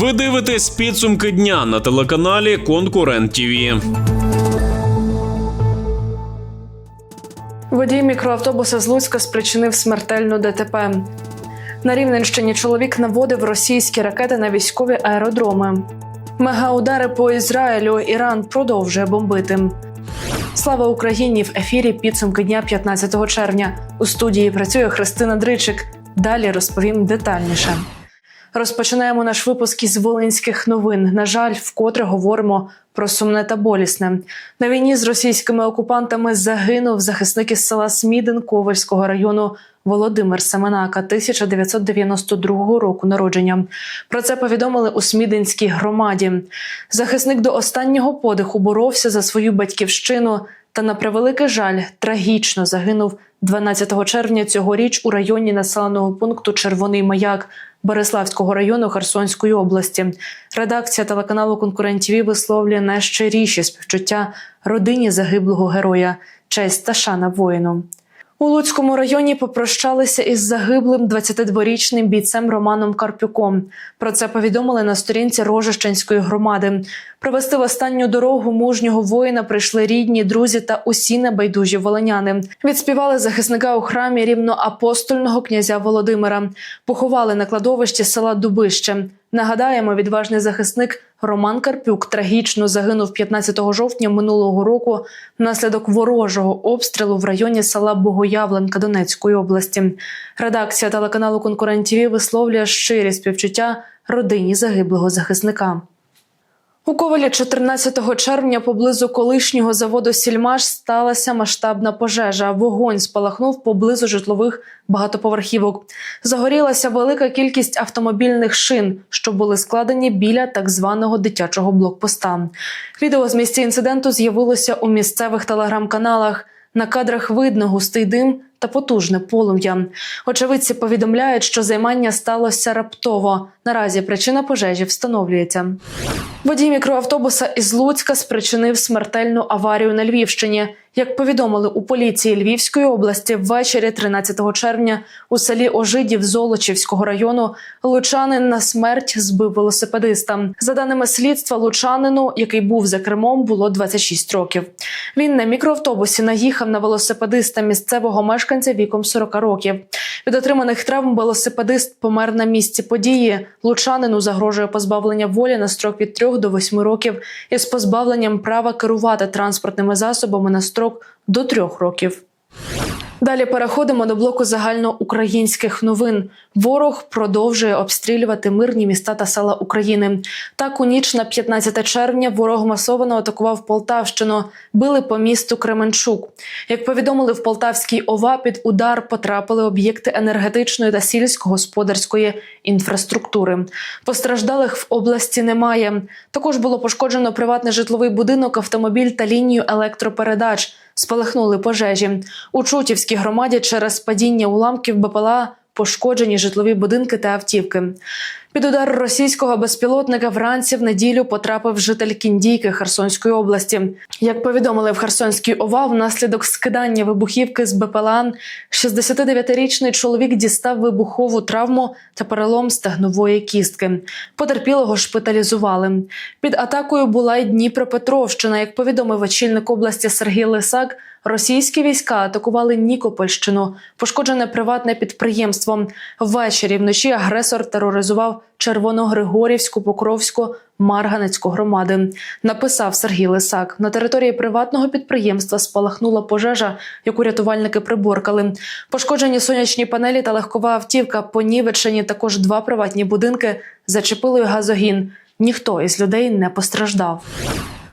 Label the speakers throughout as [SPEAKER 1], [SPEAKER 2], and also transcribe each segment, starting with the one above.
[SPEAKER 1] Ви дивитесь підсумки дня на телеканалі Конкурент ТІВІ.
[SPEAKER 2] Водій мікроавтобуса з Луцька спричинив смертельну ДТП. На Рівненщині чоловік наводив російські ракети на військові аеродроми. Мегаудари по Ізраїлю Іран продовжує бомбити. Слава Україні в ефірі підсумки дня 15 червня. У студії працює Христина Дричик. Далі розповім детальніше. Розпочинаємо наш випуск із волинських новин. На жаль, вкотре говоримо про сумне та болісне. На війні з російськими окупантами загинув захисник із села Смідин Ковальського району Володимир Семенака, 1992 року народження. Про це повідомили у Смідинській громаді. Захисник до останнього подиху боровся за свою батьківщину та, на превеликий жаль, трагічно загинув 12 червня цьогоріч у районі населеного пункту Червоний Маяк. Береславського району Херсонської області редакція телеканалу Конкурент ТІВІ висловлює найщиріші співчуття родині загиблого героя, честь та шана воїну. У Луцькому районі попрощалися із загиблим 22-річним бійцем Романом Карпюком. Про це повідомили на сторінці Рожищенської громади. Провести в останню дорогу мужнього воїна прийшли рідні, друзі та усі небайдужі волиняни. Відспівали захисника у храмі рівноапостольного князя Володимира. Поховали на кладовищі села Дубище. Нагадаємо, відважний захисник Роман Карпюк трагічно загинув 15 жовтня минулого року внаслідок ворожого обстрілу в районі села Богоявленка Донецької області. Редакція телеканалу «Конкурент-ТВ» висловлює щирі співчуття родині загиблого захисника. У Ковалі 14 червня поблизу колишнього заводу Сільмаш сталася масштабна пожежа. Вогонь спалахнув поблизу житлових багатоповерхівок. Загорілася велика кількість автомобільних шин, що були складені біля так званого дитячого блокпоста. Відео з місця інциденту з'явилося у місцевих телеграм-каналах. На кадрах видно густий дим та потужне полум'я. Очевидці повідомляють, що займання сталося раптово. Наразі причина пожежі встановлюється. Водій мікроавтобуса із Луцька спричинив смертельну аварію на Львівщині. Як повідомили у поліції Львівської області, ввечері 13 червня у селі Ожидів Золочівського району лучанин на смерть збив велосипедиста. За даними слідства, лучанину, який був за кермом, було 26 років. Він на мікроавтобусі наїхав на велосипедиста місцевого мешканця віком 40 років. Від отриманих травм велосипедист помер на місці події. Лучанину загрожує позбавлення волі на строк від 3 до 8 років із позбавленням права керувати транспортними засобами на строк до 3 років. Далі переходимо до блоку загальноукраїнських новин. Ворог продовжує обстрілювати мирні міста та села України. Так, у ніч на 15 червня ворог масово атакував Полтавщину, били по місту Кременчук. Як повідомили в Полтавській ОВА, під удар потрапили об'єкти енергетичної та сільськогосподарської інфраструктури. Постраждалих в області немає. Також було пошкоджено приватний житловий будинок, автомобіль та лінію електропередач. Спалахнули пожежі у Чутівській громаді через падіння уламків БПЛА пошкоджені житлові будинки та автівки. Під удар російського безпілотника вранці в неділю потрапив житель Кіндійки Херсонської області. Як повідомили в Херсонській ОВА, внаслідок скидання вибухівки з БПЛА 69-річний чоловік дістав вибухову травму та перелом стегнової кістки. Потерпілого шпиталізували. Під атакою була й Дніпропетровщина. Як повідомив очільник області Сергій Лисак, російські війська атакували Нікопольщину, пошкоджене приватне підприємство. Ввечері вночі агресор тероризував Червоногригорівську, Покровську, Марганецьку громади. Написав Сергій Лисак. На території приватного підприємства спалахнула пожежа, яку рятувальники приборкали. Пошкоджені сонячні панелі та легкова автівка, понівечені також два приватні будинки, зачепили газогін. Ніхто із людей не постраждав.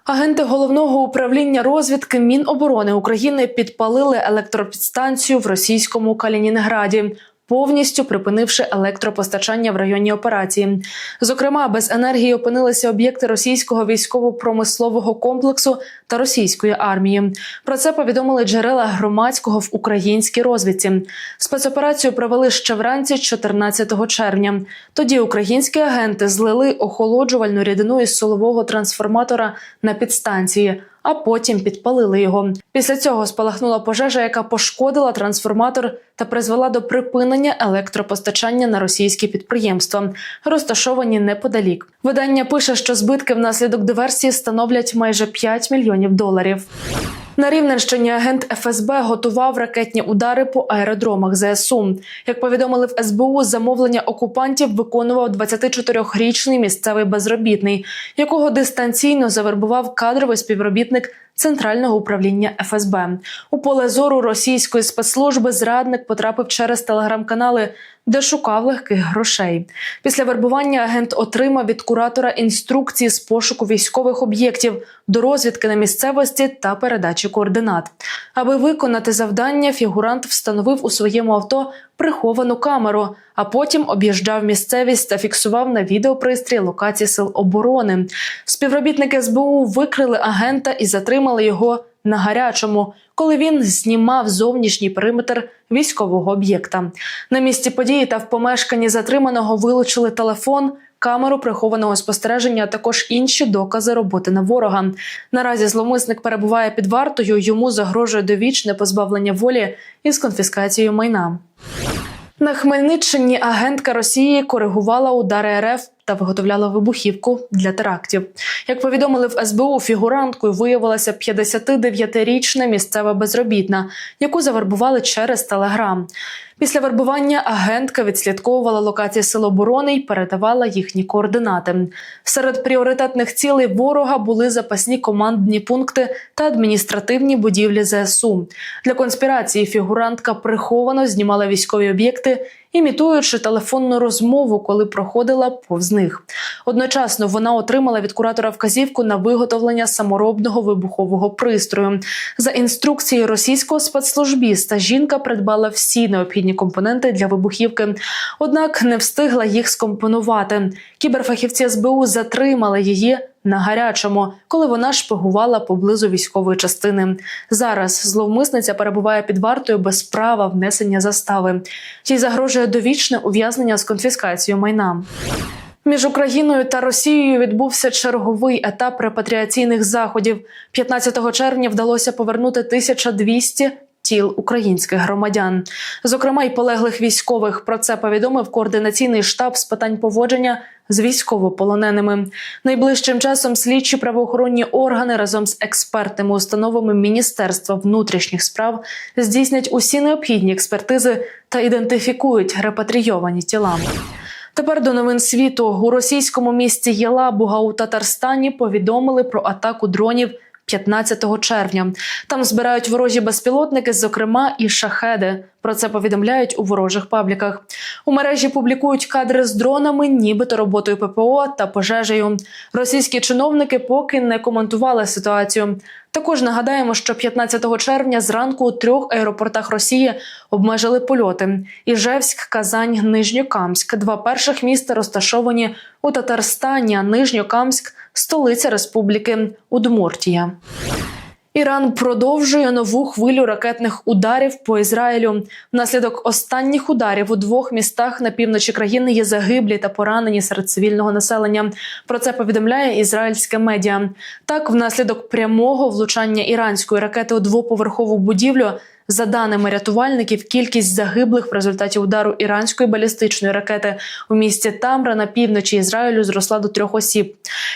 [SPEAKER 2] Агенти головного управління розвідки Міноборони України підпалили електропідстанцію в російському Калінінграді. Повністю припинивши електропостачання в районі операції, зокрема, без енергії опинилися об'єкти російського військово-промислового комплексу та російської армії. Про це повідомили джерела громадського в українській розвідці. Спецоперацію провели ще вранці, 14 червня. Тоді українські агенти злили охолоджувальну рідину із силового трансформатора на підстанції. А потім підпалили його. Після цього спалахнула пожежа, яка пошкодила трансформатор та призвела до припинення електропостачання на російські підприємства, розташовані неподалік. Видання пише, що збитки внаслідок диверсії становлять майже 5 мільйонів доларів. На Рівненщині агент ФСБ готував ракетні удари по аеродромах ЗСУ. Як повідомили в СБУ, замовлення окупантів виконував 24-річний місцевий безробітний, якого дистанційно завербував кадровий співробітник Центрального управління ФСБ. У поле зору російської спецслужби зрадник потрапив через телеграм-канали, де шукав легких грошей. Після вербування агент отримав від куратора інструкції з пошуку військових об'єктів до розвідки на місцевості та передачі координат. Аби виконати завдання, фігурант встановив у своєму авто приховану камеру, а потім об'їжджав місцевість та фіксував на відеопристрій локації сил оборони. Співробітники СБУ викрили агента і затримали його на гарячому, коли він знімав зовнішній периметр військового об'єкта. На місці події та в помешканні затриманого вилучили телефон. Камеру прихованого спостереження, а також інші докази роботи на ворога. Наразі зловмисник перебуває під вартою. Йому загрожує довічне позбавлення волі із конфіскацією майна. На Хмельниччині агентка Росії коригувала удари РФ та виготовляла вибухівку для терактів. Як повідомили в СБУ, фігуранткою виявилася 59-річна місцева безробітна, яку завербували через Телеграм. Після вербування агентка відслідковувала локації сил оборони і передавала їхні координати. Серед пріоритетних цілей ворога були запасні командні пункти та адміністративні будівлі ЗСУ. Для конспірації фігурантка приховано знімала військові об'єкти, імітуючи телефонну розмову, коли проходила повз них. Одночасно вона отримала від куратора вказівку на виготовлення саморобного вибухового пристрою. За інструкцією російського спецслужбіста жінка придбала всі необхідні компоненти для вибухівки, однак не встигла їх скомпонувати. Кіберфахівці СБУ затримали її. На гарячому, коли вона шпигувала поблизу військової частини. Зараз зловмисниця перебуває під вартою без права внесення застави. Їй загрожує довічне ув'язнення з конфіскацією майна. Між Україною та Росією відбувся черговий етап репатріаційних заходів. 15 червня вдалося повернути 1200 тіл українських громадян, зокрема й полеглих військових. Про це повідомив координаційний штаб з питань поводження з військовополоненими. Найближчим часом слідчі правоохоронні органи разом з експертними установами Міністерства внутрішніх справ здійснять усі необхідні експертизи та ідентифікують репатрійовані тіла. Тепер до новин світу у російському місті Єлабуга у Татарстані повідомили про атаку дронів 15 червня. Там збирають ворожі безпілотники, зокрема і шахеди. Про це повідомляють у ворожих пабліках. У мережі публікують кадри з дронами, нібито роботою ППО та пожежею. Російські чиновники поки не коментували ситуацію. Також нагадаємо, що 15 червня зранку у трьох аеропортах Росії обмежили польоти: Іжевськ, Казань, Нижньокамськ. Два перших міста розташовані у Татарстані, а Нижньокамськ столиця республіки Удмуртія. Іран продовжує нову хвилю ракетних ударів по Ізраїлю. Внаслідок останніх ударів у двох містах на півночі країни є загиблі та поранені серед цивільного населення. Про це повідомляє ізраїльське медіа. Так, внаслідок прямого влучання іранської ракети у двоповерхову будівлю. За даними рятувальників, кількість загиблих в результаті удару іранської балістичної ракети у місті Тамра на півночі Ізраїлю зросла до трьох осіб.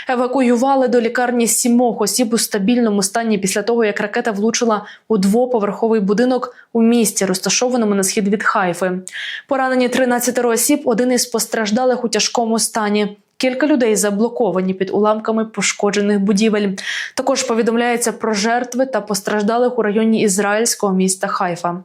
[SPEAKER 2] Евакуювали до лікарні сімох осіб у стабільному стані після того, як ракета влучила у двоповерховий будинок у місті, розташованому на схід від Хайфи. Поранені 13 осіб, один із постраждалих у тяжкому стані. Кілька людей заблоковані під уламками пошкоджених будівель. Також повідомляється про жертви та постраждалих у районі ізраїльського міста Хайфа.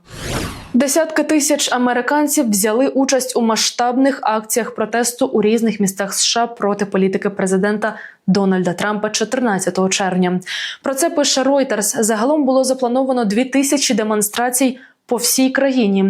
[SPEAKER 2] Десятки тисяч американців взяли участь у масштабних акціях протесту у різних містах США проти політики президента Дональда Трампа 14 червня. Про це пише Reuters. Загалом було заплановано дві тисячі демонстрацій по всій країні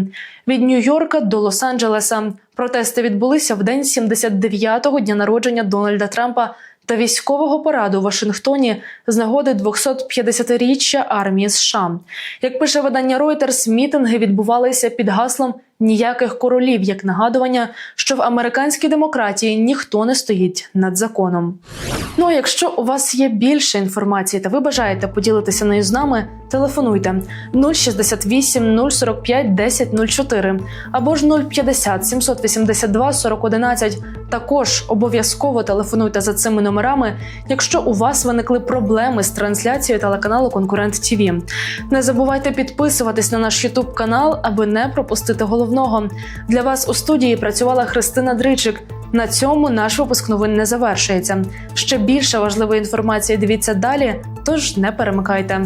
[SPEAKER 2] від Нью-Йорка до Лос-Анджелеса. Протести відбулися в день 79-го дня народження Дональда Трампа та військового параду у Вашингтоні з нагоди 250-річчя армії США. Як пише видання Reuters, мітинги відбувалися під гаслом ніяких королів, як нагадування, що в американській демократії ніхто не стоїть над законом. Ну а якщо у вас є більше інформації та ви бажаєте поділитися нею з нами, телефонуйте 068 045 10 04 або ж 050 782 4011. Також обов'язково телефонуйте за цими номерами, якщо у вас виникли проблеми з трансляцією телеканалу Конкурент ТІВІ. Не забувайте підписуватись на наш Ютуб канал, аби не пропустити головного. Для вас у студії працювала Христина Дричик. На цьому наш випуск новин не завершується. Ще більше важливої інформації дивіться далі, тож не перемикайте.